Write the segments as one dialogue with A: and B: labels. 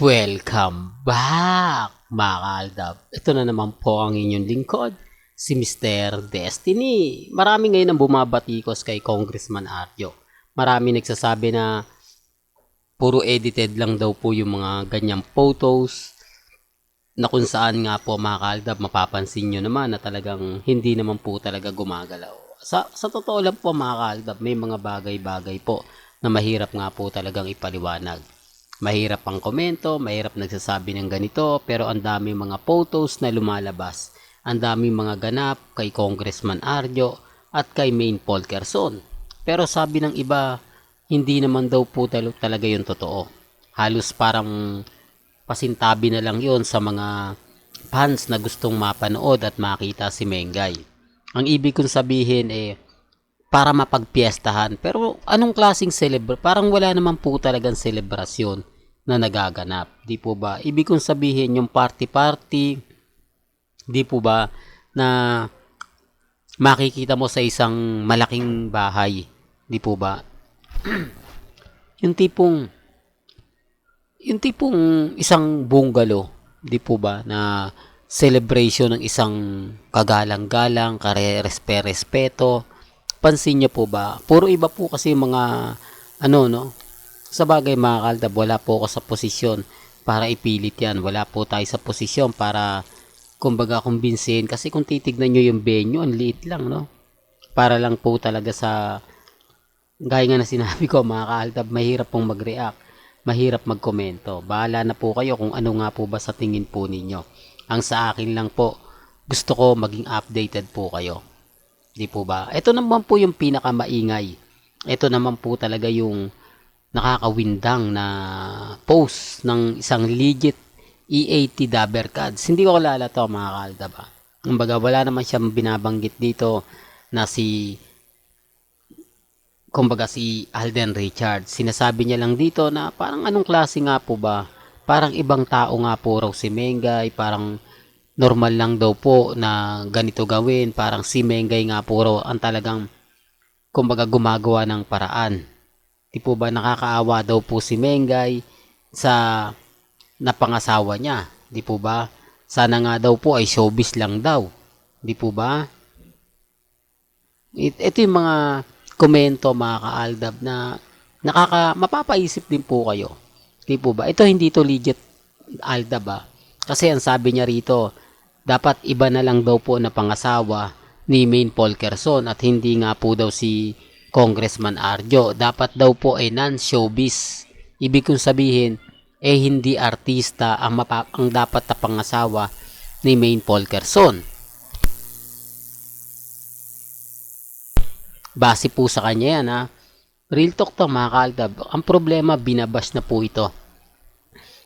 A: Welcome back, mga kaaldab. Ito na naman po ang inyong lingkod, si Mr. Destiny. Marami ngayon ang bumabatikos kay Congressman Arjo. Marami nagsasabi na puro edited lang daw po yung mga ganyang photos na kung saan nga po mga kaaldab mapapansin nyo naman na talagang hindi naman po talaga gumagalaw. Sa, sa totoo lang po mga kaaldab, may mga bagay-bagay po na mahirap nga po talagang ipaliwanag. Mahirap ang komento, mahirap nagsasabi ng ganito, pero ang dami mga photos na lumalabas. Ang dami mga ganap kay Congressman Arjo at kay Maine Paul Quezon. Pero sabi ng iba, hindi naman daw po tal- talaga yung totoo. Halos parang pasintabi na lang yon sa mga fans na gustong mapanood at makita si Mengay. Ang ibig kong sabihin eh, para mapagpiestahan. Pero anong klaseng celebra? Parang wala naman po talagang selebrasyon na nagaganap. Di po ba? Ibig kong sabihin yung party-party, di po ba, na makikita mo sa isang malaking bahay. Di po ba? yung tipong yung tipong isang bungalow, di po ba, na celebration ng isang kagalang-galang, kare-respeto, pansin niyo po ba, puro iba po kasi mga, ano, no, sa bagay mga kaldab, wala po ako sa posisyon para ipilit yan. Wala po tayo sa posisyon para kumbaga kumbinsin. Kasi kung titignan nyo yung venue, ang liit lang, no? Para lang po talaga sa gaya nga na sinabi ko mga kaldab, mahirap pong mag-react. Mahirap magkomento. Bahala na po kayo kung ano nga po ba sa tingin po ninyo. Ang sa akin lang po, gusto ko maging updated po kayo. Di po ba? Ito naman po yung pinakamaingay. Ito naman po talaga yung nakakawindang na post ng isang legit EAT Dabber Cards. Hindi ko kilala to mga kalda ba. Kumbaga wala naman siyang binabanggit dito na si kumbaga si Alden Richard. Sinasabi niya lang dito na parang anong klase nga po ba? Parang ibang tao nga po raw si Mengay, parang normal lang daw po na ganito gawin. Parang si Mengay nga po raw ang talagang kumbaga gumagawa ng paraan. Di po ba nakakaawa daw po si Mengay sa napangasawa niya? Di po ba? Sana nga daw po ay showbiz lang daw. Di po ba? It, ito yung mga komento mga kaaldab na nakaka mapapaisip din po kayo. Di po ba? Ito hindi to legit aldab ah. Kasi ang sabi niya rito, dapat iba na lang daw po na pangasawa ni Maine Paul Quezon at hindi nga po daw si Congressman Arjo. Dapat daw po ay non-showbiz. Ibig kong sabihin, eh hindi artista ang, mapa- ang dapat na pangasawa ni Maine Quezon. Base po sa kanya yan ha. Real talk to mga kaaldab. Ang problema, binabas na po ito.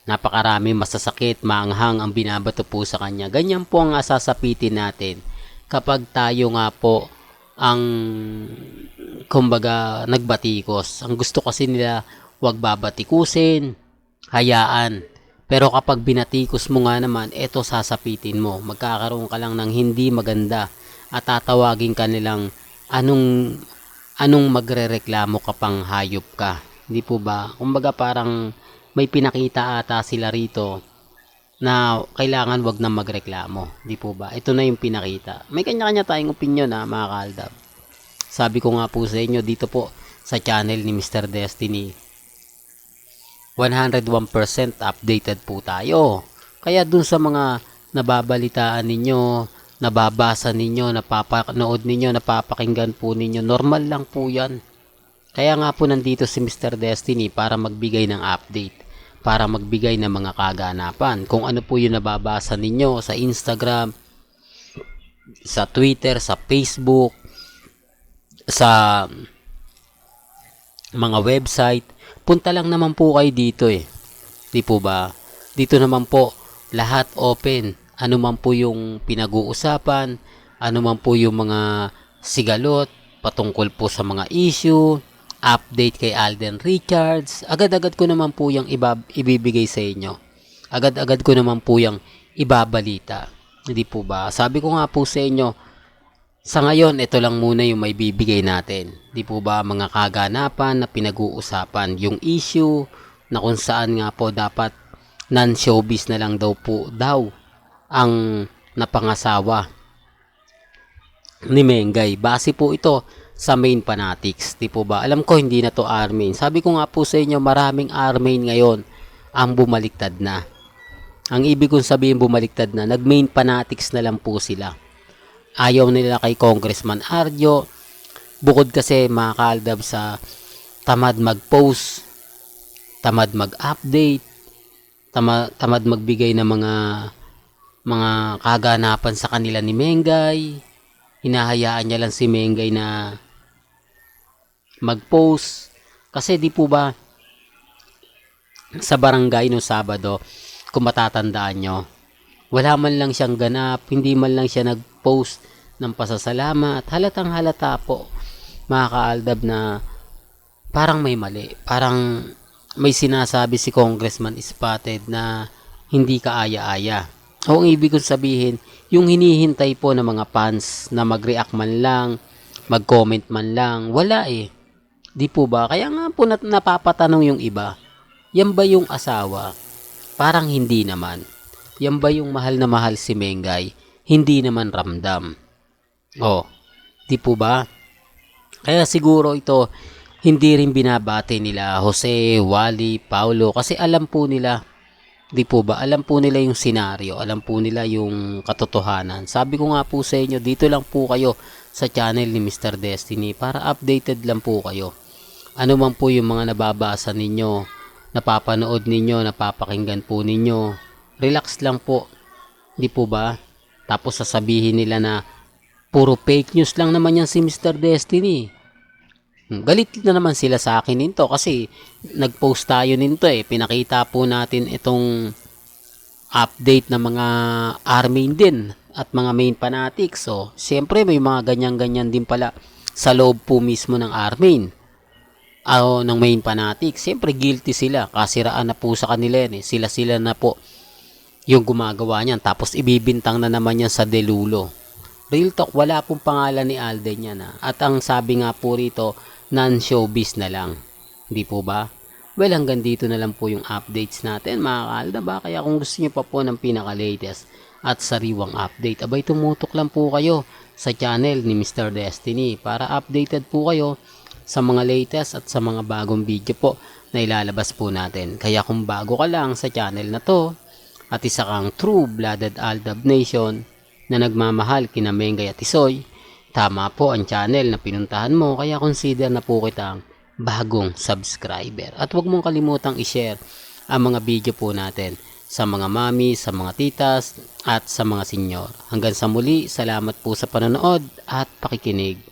A: Napakarami masasakit, maanghang ang binabato po sa kanya. Ganyan po ang asasapitin natin kapag tayo nga po ang kumbaga nagbatikos. Ang gusto kasi nila wag babatikusin, hayaan. Pero kapag binatikos mo nga naman, eto sasapitin mo. Magkakaroon ka lang ng hindi maganda at tatawagin ka nilang anong anong magrereklamo ka pang hayop ka. Hindi po ba? Kumbaga parang may pinakita ata sila rito na kailangan wag na magreklamo. Di po ba? Ito na yung pinakita. May kanya-kanya tayong opinion ha, mga kaaldab. Sabi ko nga po sa inyo dito po sa channel ni Mr. Destiny. 101% updated po tayo. Kaya dun sa mga nababalitaan ninyo, nababasa ninyo, napapanood ninyo, napapakinggan po ninyo, normal lang po yan. Kaya nga po nandito si Mr. Destiny para magbigay ng update para magbigay ng mga kaganapan. Kung ano po yung nababasa ninyo sa Instagram, sa Twitter, sa Facebook, sa mga website, punta lang naman po kayo dito eh. Di po ba? Dito naman po, lahat open. Ano man po yung pinag-uusapan, ano man po yung mga sigalot, patungkol po sa mga issue, update kay Alden Richards. Agad-agad ko naman po yung ibab- ibibigay sa inyo. Agad-agad ko naman po yung ibabalita. Hindi po ba? Sabi ko nga po sa inyo, sa ngayon, ito lang muna yung may bibigay natin. Di po ba mga kaganapan na pinag-uusapan, yung issue na kung saan nga po dapat non-showbiz na lang daw po daw ang napangasawa ni Mengay. Base po ito sa main fanatics. Di po ba? Alam ko hindi na to Armin. Sabi ko nga po sa inyo maraming Armin ngayon ang bumaliktad na. Ang ibig kong sabihin bumaliktad na, nag-main fanatics na lang po sila. Ayaw nila kay Congressman Arjo. Bukod kasi makakaldab sa tamad mag-post, tamad mag-update, tama, tamad magbigay ng mga mga kaganapan sa kanila ni Mengay. Hinahayaan niya lang si Mengay na mag-post. Kasi di po ba sa barangay no Sabado, kung matatandaan nyo, wala man lang siyang ganap, hindi man lang siya nag-post ng pasasalamat. Halatang halata po, mga kaaldab na parang may mali. Parang may sinasabi si Congressman Spotted na hindi kaaya-aya. O ang ibig kong sabihin, yung hinihintay po ng mga fans na mag-react man lang, mag-comment man lang, wala eh. Di po ba? Kaya nga po nat- napapatanong yung iba, yan ba yung asawa? Parang hindi naman. Yan ba yung mahal na mahal si Mengay? Hindi naman ramdam. Oh, di po ba? Kaya siguro ito, hindi rin binabati nila Jose, Wally, Paulo kasi alam po nila, di po ba, alam po nila yung senaryo, alam po nila yung katotohanan. Sabi ko nga po sa inyo, dito lang po kayo sa channel ni Mr. Destiny para updated lang po kayo. Ano man po yung mga nababasa ninyo, napapanood ninyo, napapakinggan po ninyo, relax lang po. Di po ba? Tapos sasabihin nila na puro fake news lang naman yan si Mr. Destiny. Hmm, Galit na naman sila sa akin nito kasi nag-post tayo nito eh. Pinakita po natin itong update ng mga army din at mga main fanatics. So, siyempre may mga ganyan-ganyan din pala sa loob po mismo ng army o ng main fanatics. Siyempre guilty sila. Kasiraan na po sa kanila yan eh. Sila-sila na po yung gumagawa niyan. Tapos ibibintang na naman yan sa Delulo. Real talk, wala pong pangalan ni Alden yan. ah. At ang sabi nga po rito, non-showbiz na lang. Hindi po ba? Well, hanggang dito na lang po yung updates natin mga kaalda ba? Kaya kung gusto nyo pa po ng pinaka-latest at sariwang update, abay tumutok lang po kayo sa channel ni Mr. Destiny para updated po kayo sa mga latest at sa mga bagong video po na ilalabas po natin. Kaya kung bago ka lang sa channel na to at isa kang true-blooded Aldab Nation na nagmamahal kina Mengay at Isoy, tama po ang channel na pinuntahan mo kaya consider na po kitang bagong subscriber. At huwag mong kalimutang i-share ang mga video po natin sa mga mami, sa mga titas, at sa mga senyor. Hanggang sa muli, salamat po sa panonood at pakikinig.